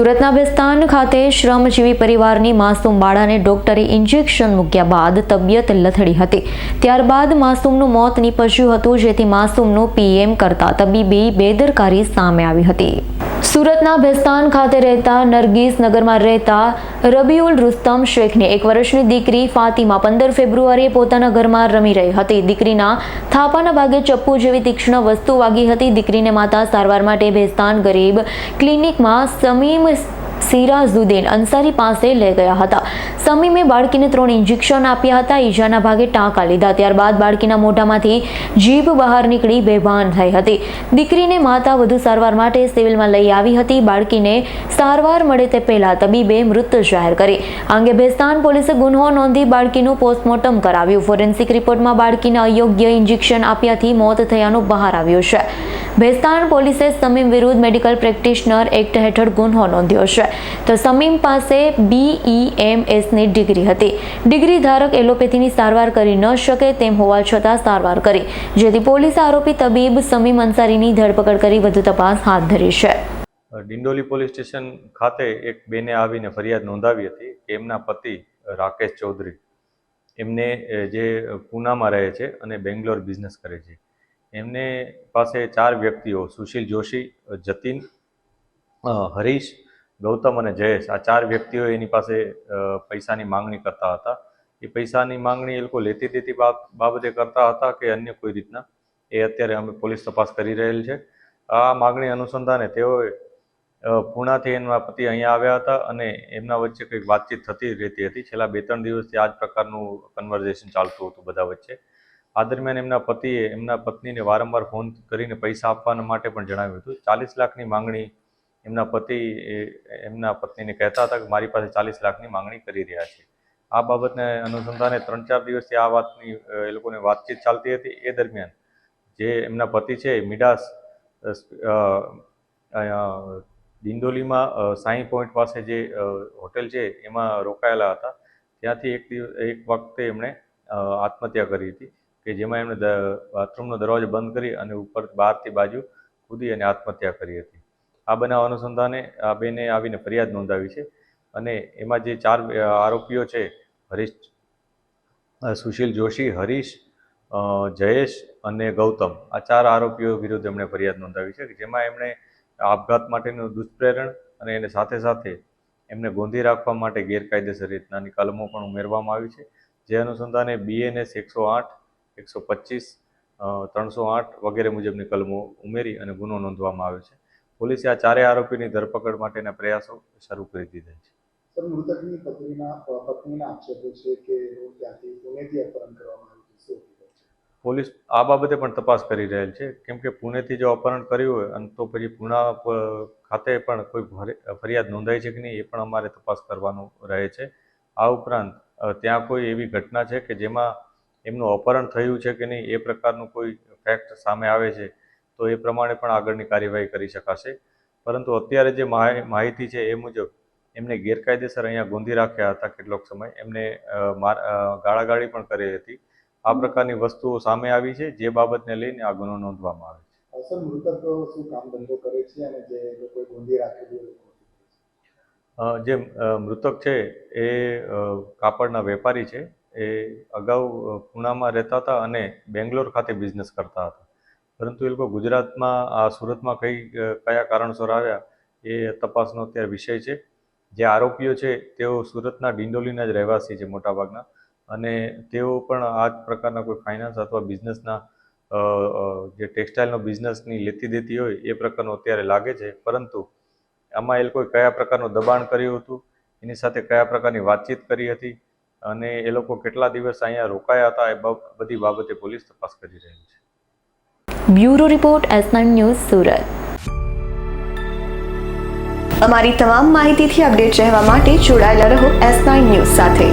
સુરતના બેસ્તાન ખાતે શ્રમજીવી પરિવારની માસૂમ બાળાને ડોક્ટરે ઇન્જેક્શન મૂક્યા બાદ તબિયત લથડી હતી. ત્યારબાદ માસૂમનું મોત નીપજ્યું હતું, જેથી માસૂમનું પીએમ કરતા તબીબી બેદરકારી સામે આવી હતી. સુરતના ભેસ્તાન ખાતે રહેતા નરગીસ નગરમાં રહેતા રબીઉલ રુસ્તમ શેખની એક વર્ષની દીકરી ફાતિમા પંદર ફેબ્રુઆરીએ પોતાના ઘરમાં રમી રહી હતી. દીકરીના થાપાના ભાગે ચપ્પુ જેવી તીક્ષ્ણ વસ્તુ વાગી હતી. દીકરીને માતા સારવાર માટે ભેસ્તાન ગરીબ ક્લિનિકમાં સમીમ સિરાઝુદ્દીન અંસારી પાસે લઈ ગયા હતા. સમીમે બાળકીને ત્રણ ઇન્જેક્શન આપ્યા હતા. ઈજાના ભાગે ટાંકા લીધા. ત્યારબાદ બાળકીના મોઢામાંથી જીભ બહાર નીકળી બેભાન થઈ હતી. દીકરીને માતા વધુ સારવાર માટે સિવિલમાં લઈ આવી હતી. બાળકીને સારવાર મળે તે પહેલા તબીબે મૃત જાહેર કરી. આ અંગે ભેસ્તાન પોલીસે ગુન્હો નોંધી બાળકીનું પોસ્ટમોર્ટમ કરાવ્યું. ફોરેન્સિક રિપોર્ટમાં બાળકીને અયોગ્ય ઇન્જેક્શન આપ્યાથી મોત થયાનું બહાર આવ્યું છે. ભેસ્તાન પોલીસે સમીમ વિરુદ્ધ મેડિકલ પ્રેક્ટિશનર એક્ટ હેઠળ ગુન્હો નોંધ્યો છે. તો સમીમ પાસે બીઈએમએસની ડિગ્રી હતી. ડિગ્રી ધારક એલોપેથીની સારવાર કરી ન શકે તેમ હોવા છતાં સારવાર કરી, જેથી પોલીસે આરોપી તબીબ સમીમ અંસારીની ધરપકડ કરી વધુ તપાસ હાથ ધરી છે. ડિંડોલી પોલીસ સ્ટેશન ખાતે એક બેને આવીને ફરિયાદ નોંધાવી હતી કે એમના પતિ રાકેશ ચૌધરી. એમને જે પૂનામાં રહે છે અને બેંગ્લોર બિઝનેસ કરે છે. એમને પાસે ચાર વ્યક્તિઓ, સુશીલ જોશી, જતીન હરીશ, ગૌતમ અને જયેશ. આ ચાર વ્યક્તિઓ એની પાસે પૈસાની માંગણી કરતા હતા. એ પૈસાની માંગણી એ લોકો લેતી દેતી બાબ- બાબતે કરતા હતા કે અન્ય કોઈ રીતના. એ અત્યારે અમે પોલીસ તપાસ કરી રહેલ છે. આ માગણી અનુસંધાને તેઓએ પૂણાથી એના પતિ અહીંયા આવ્યા હતા અને એમના વચ્ચે કંઈક વાતચીત થતી રહેતી હતી. છેલ્લા બે ત્રણ દિવસથી આ જ પ્રકારનું કન્વર્ઝેશન ચાલતું હતું બધા વચ્ચે. આ દરમિયાન એમના પતિએ એમના પત્નીને વારંવાર ફોન કરીને પૈસા આપવાના માટે પણ જણાવ્યું હતું. ચાલીસ લાખની માંગણી એમના પતિ એમના પત્નીને કહેતા હતા કે મારી પાસે ચાલીસ લાખની માંગણી કરી રહ્યા છે. આ બાબતને અનુસંધાને ત્રણ ચાર દિવસથી આ વાતની એ લોકોને વાતચીત ચાલતી હતી. એ દરમિયાન જે એમના પતિ છે મિડાસ દિંડોલીમાં સાઈ પોઈન્ટ પાસે જે હોટેલ છે, એમાં રોકાયેલા હતા. ત્યાંથી એક દિવસ એક વખતે એમણે આત્મહત્યા કરી હતી. કે જેમાં એમણે બાથરૂમનો દરવાજો બંધ કરી અને ઉપર બહારથી બાજુ કૂદી અને આત્મહત્યા કરી હતી. આ બનાવ અનુસંધાને આ બેને આવીને ફરિયાદ નોંધાવી છે અને એમાં જે ચાર આરોપીઓ છે, હરીશ સુશીલ જોશી, હરીશ જયેશ અને ગૌતમ. આ ચાર આરોપીઓ વિરુદ્ધ એમણે ફરિયાદ નોંધાવી છે કે જેમાં એમણે આપઘાત માટેનું દુષ્પ્રેરણ અને એને સાથે સાથે એમને ગોંધી રાખવા માટે ગેરકાયદેસર રીતનાની કલમો પણ ઉમેરવામાં આવી છે. જે અનુસંધાને બીએનએસ એકસો આઠ એકસો પચીસ ત્રણસો આઠ વગેરે મુજબની કલમો ઉમેરી અને ગુનો નોંધવામાં આવ્યો છે. પોલીસે આ ચારેય આરોપીની ધરપકડ માટેના પ્રયાસો શરૂ કરી દીધા છે. સર મૃતકની પત્નીના પત્નીના આક્ષેપો છે કે ત્યાંથી પુણેથી અપહરણ કરવામાં આવ્યું છે. શું હકીકત છે? પોલીસ આ બાબતે પણ તપાસ કરી રહેલ છે. કેમ કે પુણેથી જો અપહરણ કર્યું હોય અને તો પછી પુના ખાતે પણ કોઈ ફરિ- ફરિયાદ નોંધાઈ છે કે નહીં એ પણ અમારે તપાસ કરવાનું રહે છે. આ ઉપરાંત ત્યાં કોઈ એવી ઘટના છે કે જેમાં એમનું અપહરણ થયું છે કે નહીં એ પ્રકારનું કોઈ ફેક્ટ સામે આવે છે તો એ પ્રમાણે પણ આગળની કાર્યવાહી કરી શકાશે. પરંતુ અત્યારે જે માહિતી છે એ મુજબ એમને ગેરકાયદેસર અહીંયા ગોંધી રાખ્યા હતા કેટલોક સમય. એમને ગાળાગાળી પણ કરી હતી. આ પ્રકારની વસ્તુઓ સામે આવી છે જે બાબતને લઈને આ ગુનો નોંધવામાં આવે છે. અ, શું કામ ધંધો કરે છે અને જે લોકોએ ગોંધી રાખેલી જે મૃતક છે એ કાપડના વેપારી છે. એ અગાઉ પૂનામાં રહેતા હતા અને બેંગ્લોર ખાતે બિઝનેસ કરતા હતા. પરંતુ એ લોકો ગુજરાતમાં, આ સુરતમાં કઈ કયા કારણસર આવ્યા એ તપાસનો અત્યારે વિષય છે. જે આરોપીઓ છે, તેઓ સુરતના ડિંડોલીના જ રહેવાસી છે મોટાભાગના. અને તેઓ પણ આ જ પ્રકારના કોઈ ફાઇનાન્સ અથવા બિઝનેસના જે ટેક્સટાઇલનો બિઝનેસની લેતી દેતી હોય એ પ્રકારનો અત્યારે લાગે છે. પરંતુ આમાં એ લોકોએ કયા પ્રકારનું દબાણ કર્યું હતું? એની સાથે કયા પ્રકારની વાતચીત કરી હતી? અને એ લોકો કેટલા દિવસ અહીંયા રોકાયા હતા એ બધી બાબતે પોલીસ તપાસ કરી રહી છે. Bureau report S news Surat. અમારી તમામ માહિતીથી અપડેટ રહેવા માટે જોડાયેલા રહો એસ ન્યૂઝ સાથે.